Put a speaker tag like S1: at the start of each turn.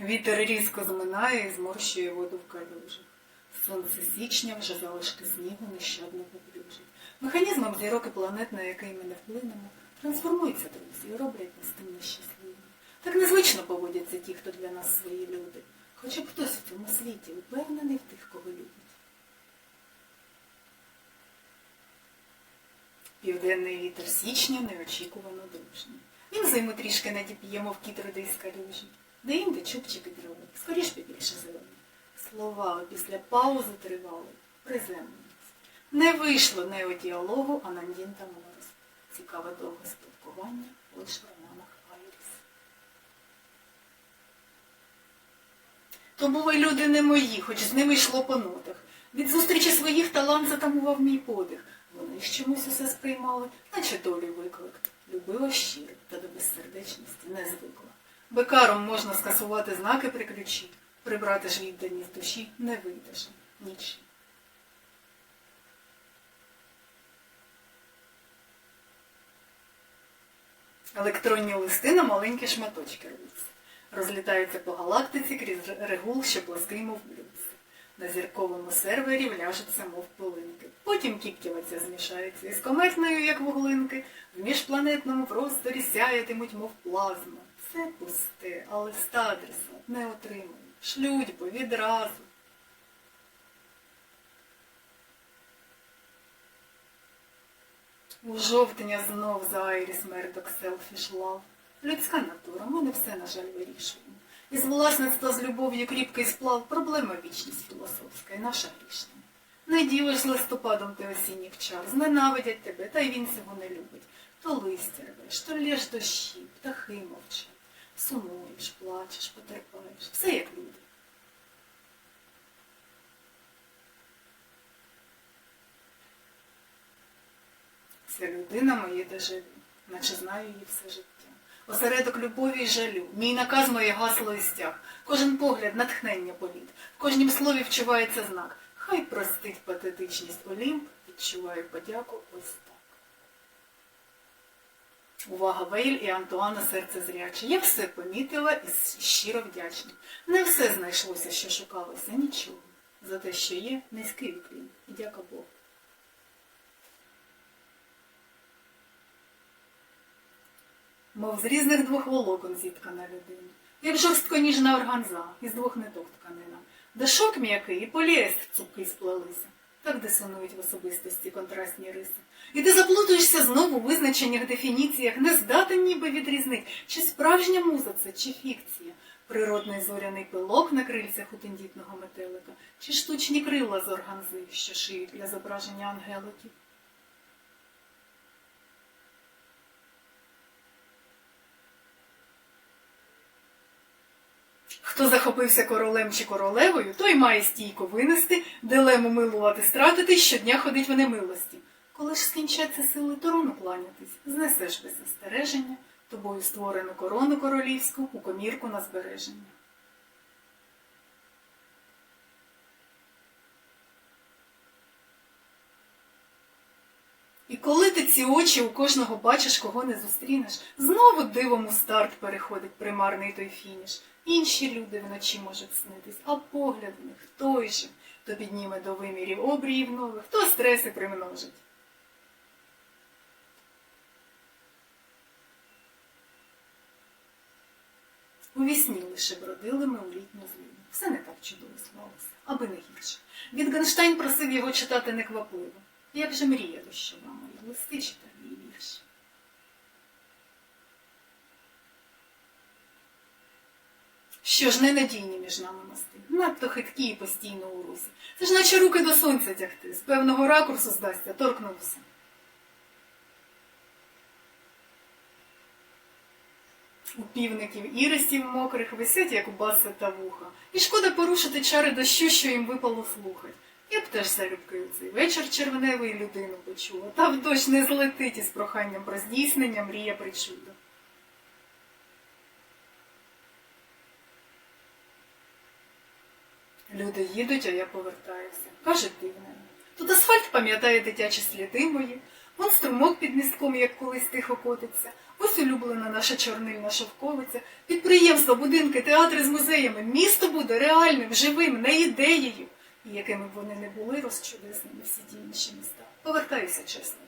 S1: Вітер різко зминає і зморщує воду в калюжах. Сонце січня вже залишки снігу нещадно поплюжить. Механізмом зірок і планет, на який ми не вплинемо, трансформуються друзі і роблять нас тим нещасливими. Так незвично поводяться ті, хто для нас свої люди. Хоча б хтось в цьому світі упевнений в тих, кого любить. Південний вітер січня неочікувано дружній. Він зиму трішки надіп'є, мов кіт рудий з калюжі. Де інде чубчики дроби, скоріш більше зелені. Слова після паузи тривали, приземленість. Не вийшло неодіалогу Анандін та Морис. Цікаве довге спілкування лише в романах Айріс. То були люди не мої, хоч з ними йшло по нотах. Від зустрічі своїх талант затамував мій подих. Вони ж чомусь усе сприймали, наче долі виклик. Любила щиро, та до безсердечності не звикла. Бекаром можна скасувати знаки при ключі, прибрати ж відданість душі не вийдеш нічим. Електронні листи на маленькі шматочки рвуться. Розлітаються по галактиці крізь регул, що плоский, мов блюдце. На зірковому сервері вляжуться, мов пилинки. Потім кіктівиця змішається із кометною, як вуглинки. В міжпланетному просторі сяятимуть, мов плазма. Це пусте, але стадреса не отримують. Шлють бо відразу. У жовтня знов за Айріс Мердок селфіш лав. Людська натура, ми не все, на жаль, вирішуємо. Із власництва з любов'ю кріпкий сплав, проблема вічність філософська і наша грішна. Не ділиш листопадом ти осінніх чар, зненавидять тебе, та й він цього не любить. То листя рвеш, то лєш дощі, птахи мовчать. Сумуєш, плачеш, потерпаєш, все як люди. Ця людина моє дежавю, наче знаю її все життя. Осередок любові й жалю, мій наказ моє гасло і стяг. Кожен погляд натхнення політ, в кожнім слові вчувається знак. Хай простить патетичність Олімп, відчуваю подяку ось. Увага Вейль і Антуана серце зряче. Я все помітила і щиро вдячна. Не все знайшлося, що шукалося, нічого. За те, що є, низький уклін. І дяка Богу. Мов з різних двох волокон зіткана людина, як жорстко ніжна органза, із двох ниток тканина, де шок м'який і поліестр цупкий сплелися. Так дисонують в особистості контрастні риси. І ти заплутуєшся знову в визначеннях, дефініціях, не здатен ніби відрізнити, чи справжня муза це, чи фікція, природний зоряний пилок на крильцях у тендітного метелика, чи штучні крила з органзи, що шиють для зображення ангеликів. Хто захопився королем чи королевою, той має стійко винести, дилему милувати стратити, щодня ходить в немилості. Коли ж скінчаться сили торону кланятись, знесеш без застереження тобою створену корону королівську у комірку на збереження. І коли ти ці очі у кожного бачиш, кого не зустрінеш, знову дивом у старт переходить примарний той фініш. Інші люди вночі можуть снитись, а погляд в них той же, то підніме до вимірів обріїв нових, то стреси примножить. У вісні лише бродили ми у літню зиму. Все не так чудово склалося, аби не гірше. Вітгенштейн просив його читати неквапливо. Як же мрія дощова моя, листи читав її вірші. Що ж ненадійні між нами мости, надто хиткі і постійно у русі. Це ж наче руки до сонця тягти, з певного ракурсу здасться, торкнувся. У півників ірисів мокрих висять, як у баси та вуха. І шкода порушити чари дощу, що їм випало слухать. Я б теж залюбки у цей вечір червневий людину почула, та в дощ не злетить із проханням про здійснення мрія причуда. Люди їдуть, а я повертаюся. Каже дивне. Тут асфальт пам'ятає дитячі сліди мої, Вон струмок під містком, як колись тихо котиться. Ось улюблена наша чорнильна шовковиця. Підприємства, будинки, театри з музеями. Місто буде реальним, живим, не ідеєю. І якими б вони не були розчудесними всі ті інші міста. Повертаюся чесно.